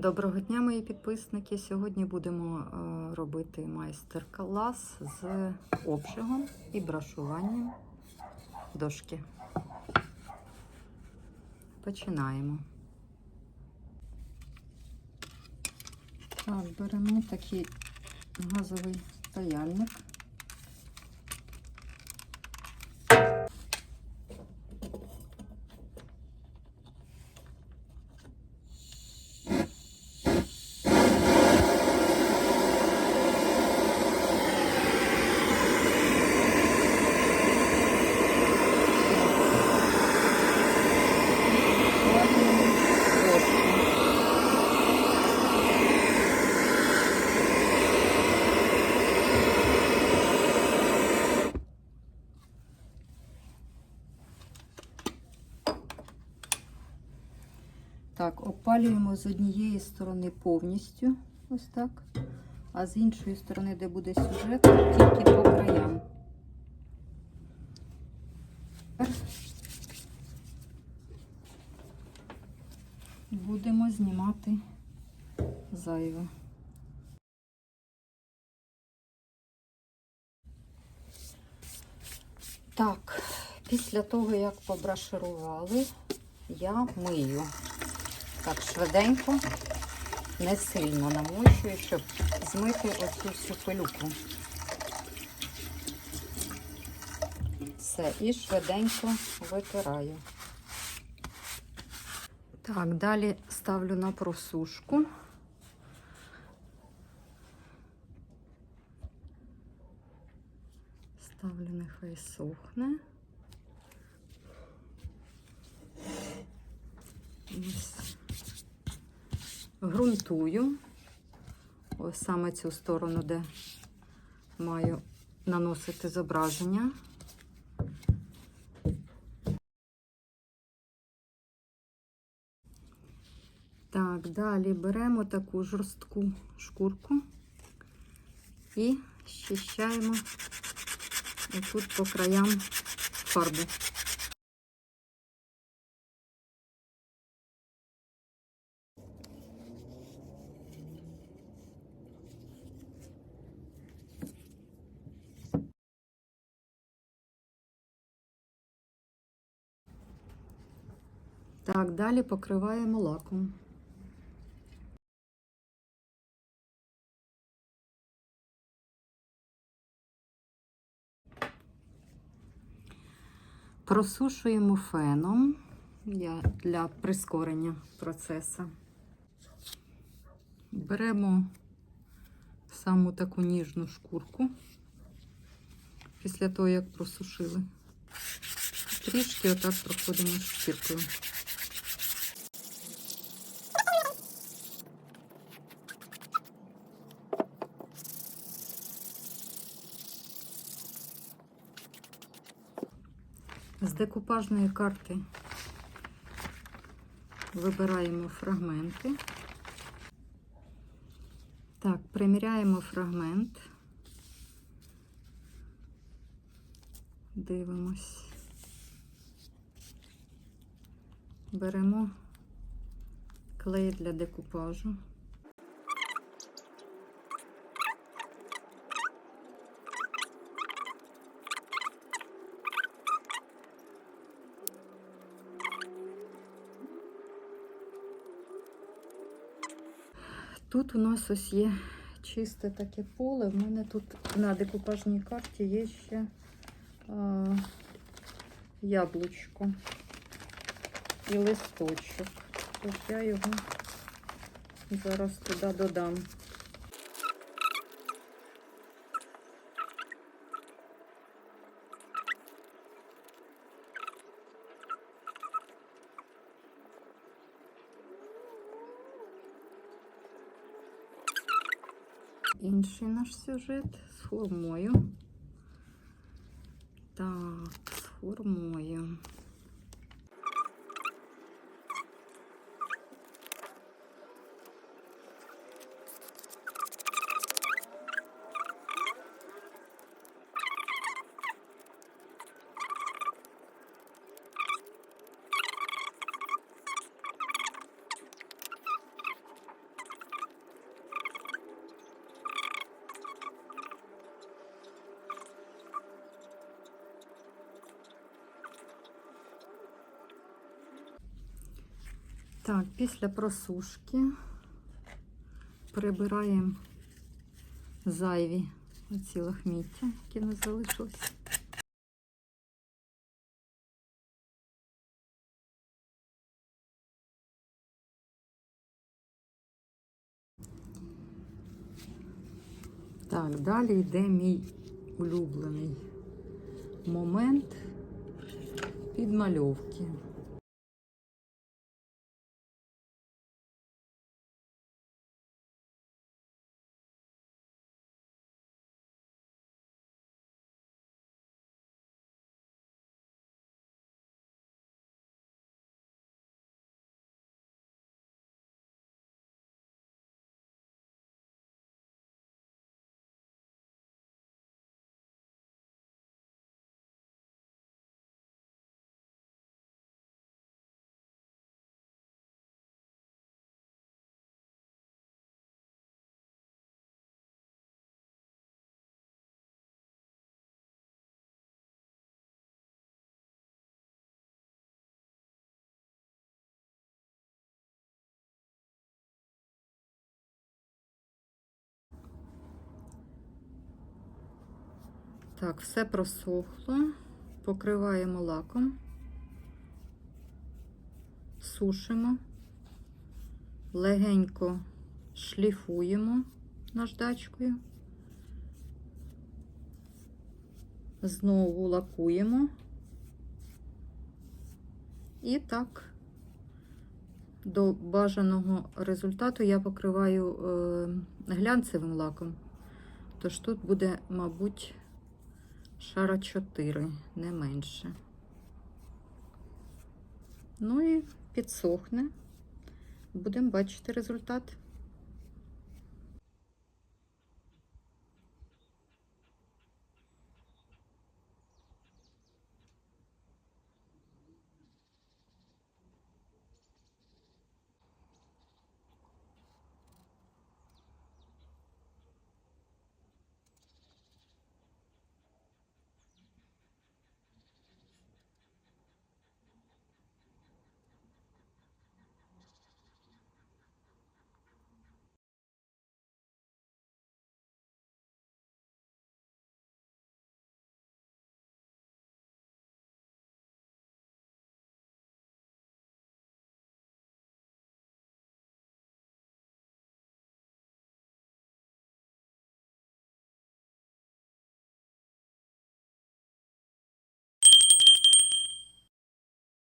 Доброго дня, мої підписники. Сьогодні будемо е, робити майстер-клас з обшигом і брашуванням дошки. Починаємо. Так, беремо такий газовий паяльник. Так, з однієї сторони повністю, ось так, а з іншої сторони, де буде сюжет, тільки по краям. Будемо знімати зайве. Так, після того, як побраширували, я мию. Так, швиденько, не сильно намочую, щоб змити оцю всю пилюку. Все, і швиденько витираю. Так, далі ставлю на просушку. Ставлю, нехай сохне. Ось. Грунтую. Ось саме цю сторону, де маю наносити зображення. Так, далі беремо таку жорстку шкурку і щищаємо отут по краям фарбу. Так, далі покриваємо лаком. Просушуємо феном для прискорення процесу. Беремо саму таку ніжну шкурку після того, як просушили. Трішки отак проходимо шкіркою. З декупажної карти вибираємо фрагменти. Так, приміряємо фрагмент. Дивимось. Беремо клей для декупажу. Тут у нас ось є чисте таке поле. У мене тут на декупажній карті є ще а, яблучко і листочок. Тож я його зараз туди додам. Інший наш сюжет з хурмою. Так, з хурмою. Так, після просушки прибираємо зайві оці лахміття, які не залишились. Так, далі йде мій улюблений момент підмальовки. Так, все просохло. Покриваємо лаком, сушимо, легенько шліфуємо наждачкою, знову лакуємо. І так, до бажаного результату я покриваю е, глянцевим лаком. Тож тут буде, мабуть, шара 4, не менше. Ну і підсохне. Будемо бачити результат.